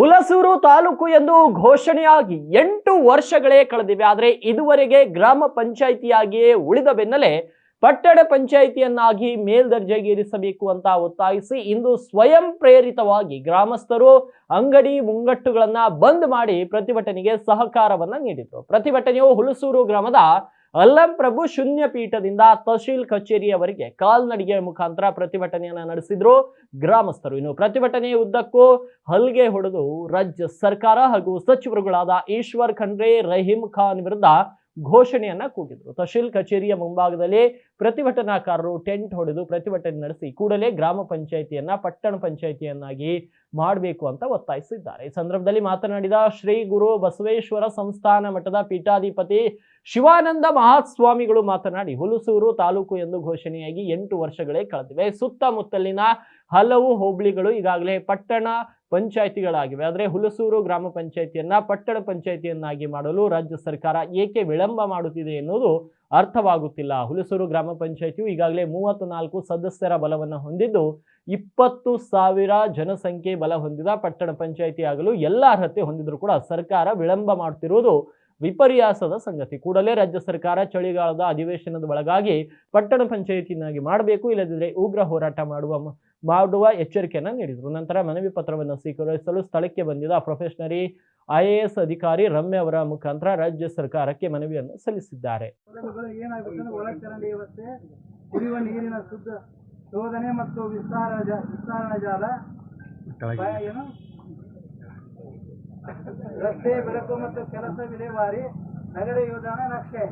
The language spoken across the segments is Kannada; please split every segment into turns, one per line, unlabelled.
ಹುಲಸೂರು ತಾಲೂಕು ಎಂದು ಘೋಷಣೆಯಾಗಿ ಎಂಟು ವರ್ಷಗಳೇ ಕಳೆದಿವೆ. ಆದರೆ ಇದುವರೆಗೆ ಗ್ರಾಮ ಪಂಚಾಯಿತಿಯಾಗಿಯೇ ಉಳಿದ ಬೆನ್ನಲ್ಲೇ ಪಟ್ಟಣ ಪಂಚಾಯಿತಿಯನ್ನಾಗಿ ಮೇಲ್ದರ್ಜೆಗೇರಿಸಬೇಕು ಅಂತ ಒತ್ತಾಯಿಸಿ ಇಂದು ಸ್ವಯಂ ಪ್ರೇರಿತವಾಗಿ ಗ್ರಾಮಸ್ಥರು ಅಂಗಡಿ ಮುಂಗಟ್ಟುಗಳನ್ನ ಬಂದ್ ಮಾಡಿ ಪ್ರತಿಭಟನೆಗೆ ಸಹಕಾರವನ್ನ ನೀಡಿದರು. ಪ್ರತಿಭಟನೆಯು ಹುಲಸೂರು ಗ್ರಾಮದ ಅಲ್ಲಂ ಪ್ರಭು ಶೂನ್ಯ ಪೀಠದಿಂದ ತಹಶೀಲ್ ಕಚೇರಿಯವರೆಗೆ ಕಾಲ್ನಡಿಗೆ ಮುಖಾಂತರ ಪ್ರತಿಭಟನೆಯನ್ನ ನಡೆಸಿದ್ರು ಗ್ರಾಮಸ್ಥರು. ಇನ್ನು ಪ್ರತಿಭಟನೆಯ ಉದ್ದಕ್ಕೂ ಹಲ್ಗೆ ಹೊಡೆದು ರಾಜ್ಯ ಸರ್ಕಾರ ಹಾಗೂ ಸಚಿವರುಗಳಾದ ಈಶ್ವರ್ ಖಂಡ್ರೆ, ರಹೀಂ ಖಾನ್ ವಿರುದ್ಧ ಘೋಷಣೆಯನ್ನ ಕೂಗಿದ್ರು. ತಹಶೀಲ್ ಕಚೇರಿಯ ಮುಂಭಾಗದಲ್ಲಿ ಪ್ರತಿಭಟನಾಕಾರರು ಟೆಂಟ್ ಹೊಡೆದು ಪ್ರತಿಭಟನೆ ನಡೆಸಿ ಕೂಡಲೇ ಗ್ರಾಮ ಪಂಚಾಯಿತಿಯನ್ನ, ಪಟ್ಟಣ ಪಂಚಾಯಿತಿಯನ್ನಾಗಿ ಮಾಡಬೇಕು ಅಂತ ಒತ್ತಾಯಿಸಿದ್ದಾರೆ. ಈ ಸಂದರ್ಭದಲ್ಲಿ ಮಾತನಾಡಿದ ಶ್ರೀ ಗುರು ಬಸವೇಶ್ವರ ಸಂಸ್ಥಾನ ಮಠದ ಪೀಠಾಧಿಪತಿ ಶಿವಾನಂದ ಮಹಾಸ್ವಾಮಿಗಳು ಮಾತನಾಡಿ, ಹುಲಸೂರು ತಾಲೂಕು ಎಂದು ಘೋಷಣೆಯಾಗಿ ಎಂಟು ವರ್ಷಗಳೇ ಕಳೆದಿವೆ. ಸುತ್ತಮುತ್ತಲಿನ ಹಲವು ಹೋಬಳಿಗಳು ಈಗಾಗಲೇ ಪಟ್ಟಣ ಪಂಚಾಯಿತಿಗಳಾಗಿವೆ. ಆದರೆ ಹುಲಸೂರು ಗ್ರಾಮ ಪಂಚಾಯಿತಿಯನ್ನ ಪಟ್ಟಣ ಪಂಚಾಯಿತಿಯನ್ನಾಗಿ ಮಾಡಲು ರಾಜ್ಯ ಸರ್ಕಾರ ಏಕೆ ವಿಳಂಬ ಮಾಡುತ್ತಿದೆ ಎನ್ನುವುದು ಅರ್ಥವಾಗುತ್ತಿಲ್ಲ. ಹುಲಸೂರು ಗ್ರಾಮ ಪಂಚಾಯಿತಿಯು ಈಗಾಗಲೇ ಮೂವತ್ತು ನಾಲ್ಕು ಸದಸ್ಯರ ಬಲವನ್ನು ಹೊಂದಿದ್ದು, ಇಪ್ಪತ್ತು ಸಾವಿರ ಜನಸಂಖ್ಯೆ ಬಲ ಹೊಂದಿದ ಪಟ್ಟಣ ಪಂಚಾಯಿತಿ ಆಗಲು ಎಲ್ಲ ಅರ್ಹತೆ ಹೊಂದಿದ್ರು ಕೂಡ ಸರ್ಕಾರ ವಿಳಂಬ ಮಾಡುತ್ತಿರುವುದು ವಿಪರ್ಯಾಸದ ಸಂಗತಿ. ಕೂಡಲೇ ರಾಜ್ಯ ಸರ್ಕಾರ ಚಳಿಗಾಲದ ಅಧಿವೇಶನದ ಒಳಗಾಗಿ ಪಟ್ಟಣ ಪಂಚಾಯಿತಿಯನ್ನಾಗಿ ಮಾಡಬೇಕು ಇಲ್ಲದಿದ್ದರೆ ಉಗ್ರ ಹೋರಾಟ ಮಾಡುವ ಮಾಡುವ ಎಚ್ಚರಿಕೆಯನ್ನು ನೀಡಿದರು. ನಂತರ ಮನವಿ ಪತ್ರವನ್ನು ಸ್ವೀಕರಿಸಲು ಸ್ಥಳಕ್ಕೆ ಬಂದಿದ್ದ ಪ್ರೊಫೆಷನರಿ ಐಎಎಸ್ ಅಧಿಕಾರಿ ರಮ್ಯ ಅವರ ಮುಖಾಂತರ ರಾಜ್ಯ ಸರ್ಕಾರಕ್ಕೆ ಮನವಿಯನ್ನು ಸಲ್ಲಿಸಿದ್ದಾರೆ.
ಕುಡಿಯುವ ನೀರಿನ ಶುದ್ಧ ಶೋಧನೆ ಮತ್ತು ವಿಸ್ತಾರ ಜ- ವಿಸ್ತರಣಾ ಜಾಲ ಏನು? ರಸ್ತೆ ಬೆಳಕು ಮತ್ತು ಕೆಲಸ ವಿಲೇವಾರಿ ನಗರ ಯೋಜನೆ ನಕ್ಷೆ.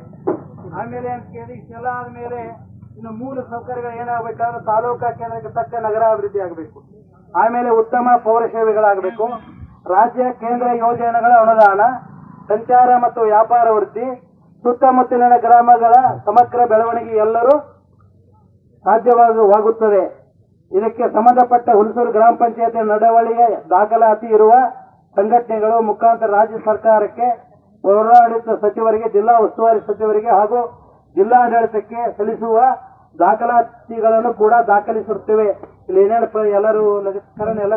ಆಮೇಲೆ ಅಂತ ಕೇಳಿ ಇಷ್ಟೆಲ್ಲ ಆದ್ಮೇಲೆ ಇನ್ನು ಮೂಲ ಸೌಕರ್ಯಗಳು ಏನಾಗಬೇಕಾದ್ರೆ ತಾಲೂಕಾ ಕೇಂದ್ರಕ್ಕೆ ತಕ್ಕ ನಗರ ಅಭಿವೃದ್ಧಿ ಆಗಬೇಕು. ಆಮೇಲೆ ಉತ್ತಮ ಪೌರ ಸೇವೆಗಳಾಗಬೇಕು. ರಾಜ್ಯ ಕೇಂದ್ರ ಯೋಜನೆಗಳ ಅನುದಾನ, ಸಂಚಾರ ಮತ್ತು ವ್ಯಾಪಾರ ವೃದ್ಧಿ, ಸುತ್ತಮುತ್ತಲಿನ ಗ್ರಾಮಗಳ ಸಮಗ್ರ ಬೆಳವಣಿಗೆ ಎಲ್ಲರೂ ಸಾಧ್ಯವಾಗುತ್ತದೆ. ಇದಕ್ಕೆ ಸಂಬಂಧಪಟ್ಟ ಹುಲಸೂರು ಗ್ರಾಮ ಪಂಚಾಯತ್ ನಡವಳಿಗೆ ದಾಖಲಾತಿ ಇರುವ ಸಂಘಟನೆಗಳು ಮುಖಾಂತರ ರಾಜ್ಯ ಸರ್ಕಾರಕ್ಕೆ ಪೌರಾಡಳಿತ ಸಚಿವರಿಗೆ, ಜಿಲ್ಲಾ ಉಸ್ತುವಾರಿ ಸಚಿವರಿಗೆ ಹಾಗೂ ಜಿಲ್ಲಾಡಳಿತಕ್ಕೆ ಸಲ್ಲಿಸುವ ದಾಖಲಾತಿಗಳನ್ನು ಕೂಡ ದಾಖಲಿಸುತ್ತೇವೆ. ಇಲ್ಲಿ ಏನೇನು ಎಲ್ಲರೂ ಎಲ್ಲ